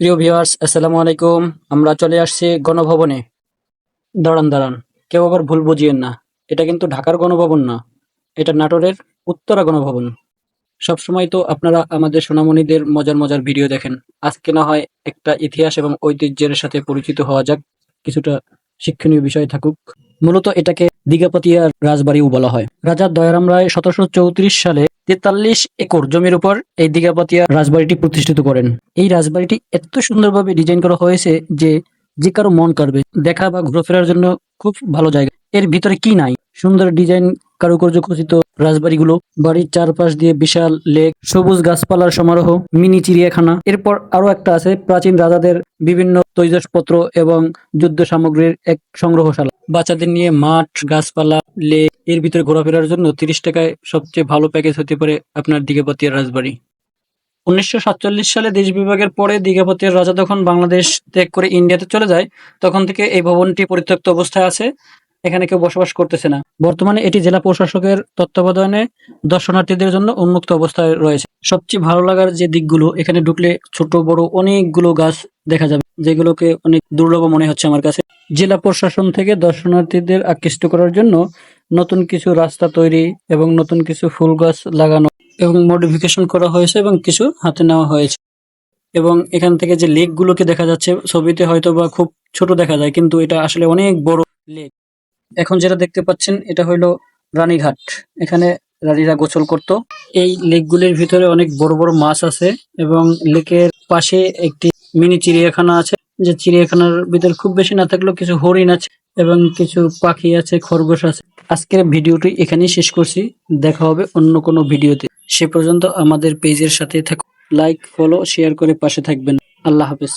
প্রিয় ভিউয়ার্স আসসালামু আলাইকুম। আমরা চলে আসছি গণভবনে। দাঁড়ান দাঁড়ান। কেউ আবার ভুল বুঝিয়েন না। এটা কিন্তু ঢাকার গণভবন না। এটা নাটোরের উত্তরা গণভবন। সবসময় তো আপনারা আমাদের সোনামণিদের মজার মজার ভিডিও দেখেন। আজকে না হয় একটা ইতিহাস এবং ঐতিহ্যের সাথে পরিচিত হওয়া যাক। কিছুটা শিক্ষণীয় বিষয় থাকুক। মূলত এটাকে দিঘাপাতিয়া রাজবাড়িও বলা হয়। রাজা দয়ারাম রায় সতেরোশো চৌত্রিশ সালে তেতাল্লিশ একর জমির উপর এই দিঘাপাতিয়া রাজবাড়িটি প্রতিষ্ঠিত করেন। এই রাজবাড়িটি এত সুন্দরভাবে ডিজাইন করা হয়েছে যে যে কারও মন কাড়বে। দেখা বা ঘোরাফেরার জন্য খুব ভালো জায়গা। এর ভিতরে কি নাই? সুন্দর ডিজাইন, কারুকার্য খচিত রাজবাড়িগুলো, বাড়ির চারপাশ দিয়ে বিশাল লেক, সবুজ গাছপালার সমারোহ, মিনি চিড়িয়াখানা। এরপর আরও একটা আছে প্রাচীন রাজাদের বিভিন্ন তৈজসপত্র এবং যুদ্ধ সামগ্রীর এক সংগ্রহশালা। বাচ্চাদের নিয়ে মাঠ, গাছপালা লেক এর ভিতরে ঘোরাফেরার জন্য তিরিশ টাকায় সবচেয়ে ভালো প্যাকেজ হতে পারে আপনার দিঘাপতিয়ার রাজবাড়ি। উনিশশো সাতচল্লিশ সালে দেশ বিভাগের পরে দিঘাপতিয়ার রাজা যখন বাংলাদেশ ত্যাগ করে ইন্ডিয়াতে চলে যায়, তখন থেকে এই ভবনটি পরিত্যক্ত অবস্থায় আছে। এখানে কেউ বসবাস করতেছে না। বর্তমানে এটি জেলা প্রশাসকের তত্ত্বাবধানে দর্শনার্থীদের জন্য উন্মুক্ত অবস্থায় রয়েছে। সবচেয়ে ভালো লাগার যে দিকগুলো, এখানে ঢুকলে ছোট, বড় অনেকগুলো গাছ দেখা যাবে, যেগুলোকে অনেক দুর্লভ মনে হচ্ছে আমার কাছে। জেলা প্রশাসন থেকে দর্শনার্থীদের আকৃষ্ট করার জন্য নতুন কিছু রাস্তা তৈরি এবং নতুন কিছু ফুল গাছ লাগানো এবং মডিফিকেশন করা হয়েছে এবং কিছু হাতে নেওয়া হয়েছে। এবং এখান থেকে যে লেক গুলোকে দেখা যাচ্ছে, ছবিতে হয়তো বা খুব ছোট দেখা যায়, কিন্তু এটা আসলে অনেক বড় লেক এখন যেটা দেখতে পাচ্ছেন, এটা হইল রানীঘাট। এখানে রানীরা গোসল করত। এই লেকগুলির ভিতরে অনেক বড় বড় মাছ আছে এবং লেকের পাশে একটি মিনি চিড়িয়াখানা আছে। যে চিড়িয়াখানার ভিতরে খুব বেশি না থাকলেও কিছু হরিণ আছে এবং কিছু পাখি আছে, খরগোশ আছে। আজকের ভিডিওটি এখানেই শেষ করছি। দেখা হবে অন্য কোনো ভিডিওতে। সে পর্যন্ত আমাদের পেজের সাথে থাকুন। লাইক ফলো শেয়ার করে পাশে থাকবেন। আল্লাহ হাফেজ।